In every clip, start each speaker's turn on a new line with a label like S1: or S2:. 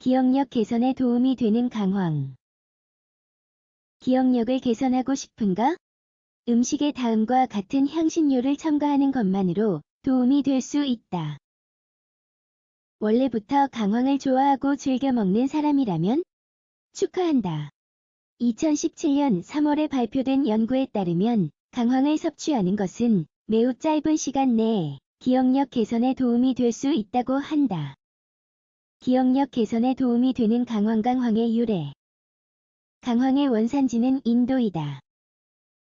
S1: 기억력 개선에 도움이 되는 강황. 기억력을 개선하고 싶은가? 음식에 다음과 같은 향신료를 첨가하는 것만으로 도움이 될 수 있다. 원래부터 강황을 좋아하고 즐겨 먹는 사람이라면 축하한다. 2017년 3월에 발표된 연구에 따르면 강황을 섭취하는 것은 매우 짧은 시간 내에 기억력 개선에 도움이 될 수 있다고 한다. 기억력 개선에 도움이 되는 강황강황의 유래. 강황의 원산지는 인도이다.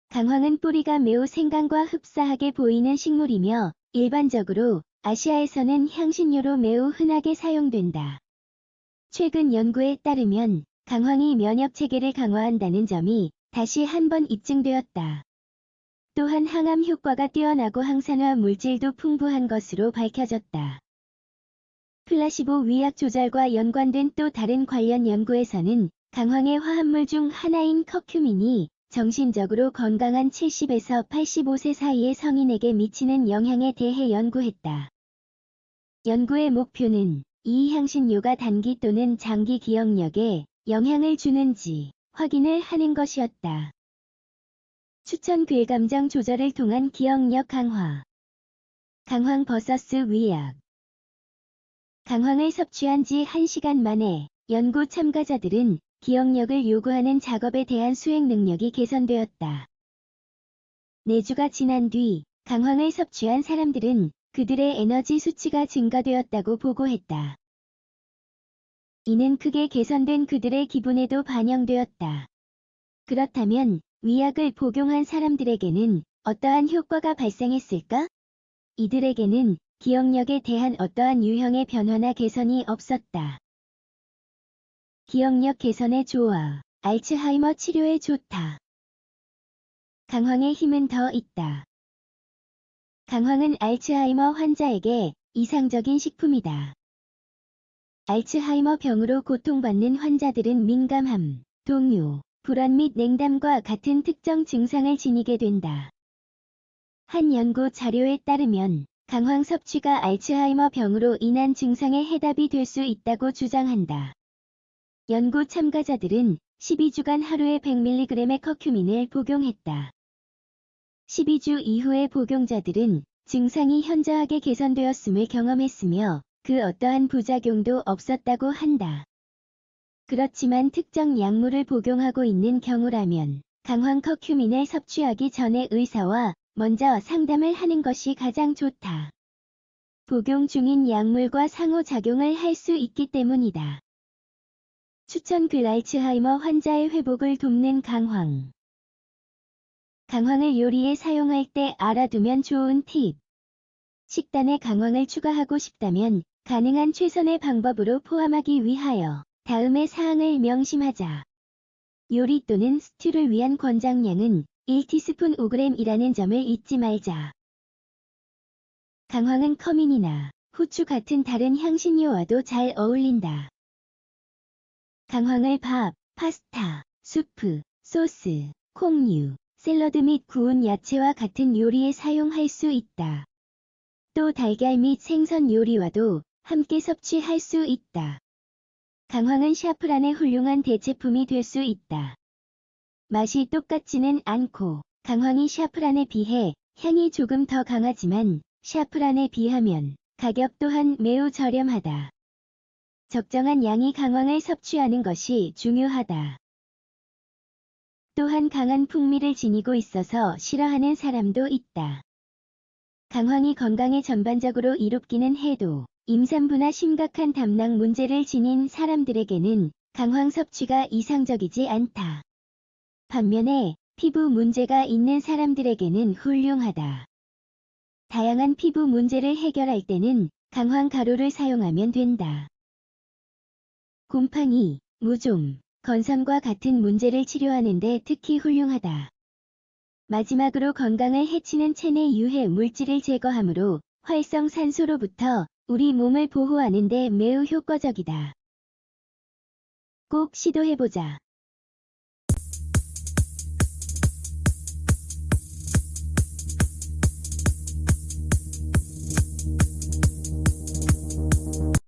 S1: 강황은 뿌리가 매우 생강과 흡사하게 보이는 식물이며 일반적으로 아시아에서는 향신료로 매우 흔하게 사용된다. 최근 연구에 따르면 강황이 면역 체계를 강화한다는 점이 다시 한 번 입증되었다. 또한 항암 효과가 뛰어나고 항산화 물질도 풍부한 것으로 밝혀졌다. 플라시보 위약 조절과 연관된 또 다른 관련 연구에서는 강황의 화합물 중 하나인 커큐민이 정신적으로 건강한 70에서 85세 사이의 성인에게 미치는 영향에 대해 연구했다. 연구의 목표는 이 향신료가 단기 또는 장기 기억력에 영향을 주는지 확인을 하는 것이었다. 추천 괴감정 조절을 통한 기억력 강화 강황 버서스 위약 강황을 섭취한 지 1시간 만에 연구 참가자들은 기억력을 요구하는 작업에 대한 수행 능력이 개선되었다. 4주가 지난 뒤 강황을 섭취한 사람들은 그들의 에너지 수치가 증가되었다고 보고했다. 이는 크게 개선된 그들의 기분에도 반영되었다. 그렇다면 위약을 복용한 사람들에게는 어떠한 효과가 발생했을까? 이들에게는 기억력에 대한 어떠한 유형의 변화나 개선이 없었다. 기억력 개선에 좋아. 알츠하이머 치료에 좋다. 강황의 힘은 더 있다. 강황은 알츠하이머 환자에게 이상적인 식품이다. 알츠하이머 병으로 고통받는 환자들은 민감함, 동요, 불안 및 냉담과 같은 특정 증상을 지니게 된다. 한 연구 자료에 따르면 강황 섭취가 알츠하이머 병으로 인한 증상의 해답이 될 수 있다고 주장한다. 연구 참가자들은 12주간 하루에 100mg의 커큐민을 복용했다. 12주 이후의 복용자들은 증상이 현저하게 개선되었음을 경험했으며 그 어떠한 부작용도 없었다고 한다. 그렇지만 특정 약물을 복용하고 있는 경우라면 강황 커큐민을 섭취하기 전에 의사와 먼저 상담을 하는 것이 가장 좋다. 복용 중인 약물과 상호작용을 할 수 있기 때문이다. 추천 글 알츠하이머 환자의 회복을 돕는 강황. 강황을 요리에 사용할 때 알아두면 좋은 팁. 식단에 강황을 추가하고 싶다면 가능한 최선의 방법으로 포함하기 위하여 다음의 사항을 명심하자. 요리 또는 스튜를 위한 권장량은 1티스푼 5g이라는 점을 잊지 말자. 강황은 커민이나 후추 같은 다른 향신료와도 잘 어울린다. 강황을 밥, 파스타, 수프, 소스, 콩류, 샐러드 및 구운 야채와 같은 요리에 사용할 수 있다. 또 달걀 및 생선 요리와도 함께 섭취할 수 있다. 강황은 샤프란의 훌륭한 대체품이 될 수 있다. 맛이 똑같지는 않고 강황이 샤프란에 비해 향이 조금 더 강하지만 샤프란에 비하면 가격 또한 매우 저렴하다. 적정한 양의 강황을 섭취하는 것이 중요하다. 또한 강한 풍미를 지니고 있어서 싫어하는 사람도 있다. 강황이 건강에 전반적으로 이롭기는 해도 임산부나 심각한 담낭 문제를 지닌 사람들에게는 강황 섭취가 이상적이지 않다. 반면에 피부 문제가 있는 사람들에게는 훌륭하다. 다양한 피부 문제를 해결할 때는 강황 가루를 사용하면 된다. 곰팡이, 무좀, 건선과 같은 문제를 치료하는데 특히 훌륭하다. 마지막으로 건강을 해치는 체내 유해 물질을 제거하므로 활성산소로부터 우리 몸을 보호하는 데 매우 효과적이다. 꼭 시도해보자.